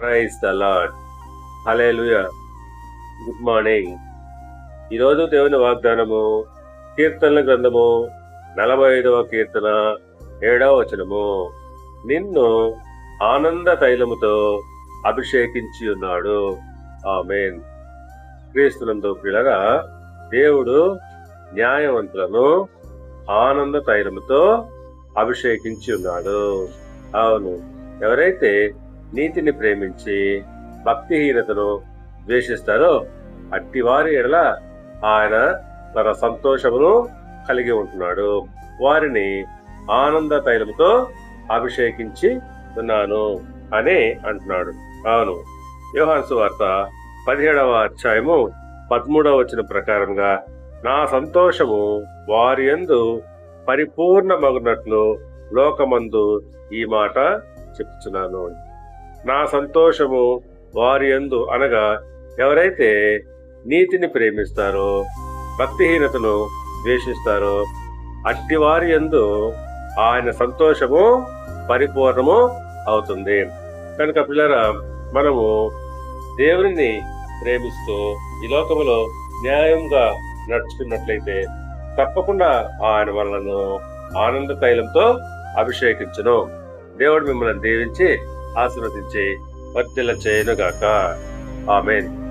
Praise the Lord హలే good morning ఈరోజు దేవుని వాగ్దానము కీర్తనల గ్రంథము నలభై ఐదవ కీర్తన ఏడవ వచనము. నిన్ను ఆనంద తైలముతో అభిషేకించి ఉన్నాడు. ఆమెన్. క్రీస్తునందు పిల్లగా దేవుడు న్యాయవంతులను ఆనంద తైలముతో అభిషేకించి ఉన్నాడు. అవును. ఎవరైతే నీతిని ప్రేమించి భక్తిహీనతను ద్వేషిస్తారో అట్టివారి ఎడల ఆయన తన సంతోషమును కలిగి ఉంటున్నాడు. వారిని ఆనంద తైలముతో అభిషేకించి ఉన్నాను అని అంటున్నాడు. అవును యోహాన్సు వార్త పదిహేడవ అధ్యాయము పదమూడవ వచ్చిన ప్రకారంగా నా సంతోషము వారి యందు పరిపూర్ణమగునట్లు లోకమందు ఈ మాట చెప్తున్నాను నా సంతోషము వారి యందు అనగా ఎవరైతే నీతిని ప్రేమిస్తారో భక్తిహీనతను ద్వేషిస్తారో అట్టి వారి యందు ఆయన సంతోషము పరిపూర్ణము అవుతుంది. కనుక పిల్లరా మనము దేవుని ప్రేమిస్తూ ఈ లోకములో న్యాయంగా నడుచుకున్నట్లయితే తప్పకుండా ఆయన మనలను ఆనంద తైలంతో అభిషేకించను. దేవుడు మిమ్మల్ని దీవించి ఆశీర్వదించి వర్తిల్ల చేయనుగాక. ఆమెన్.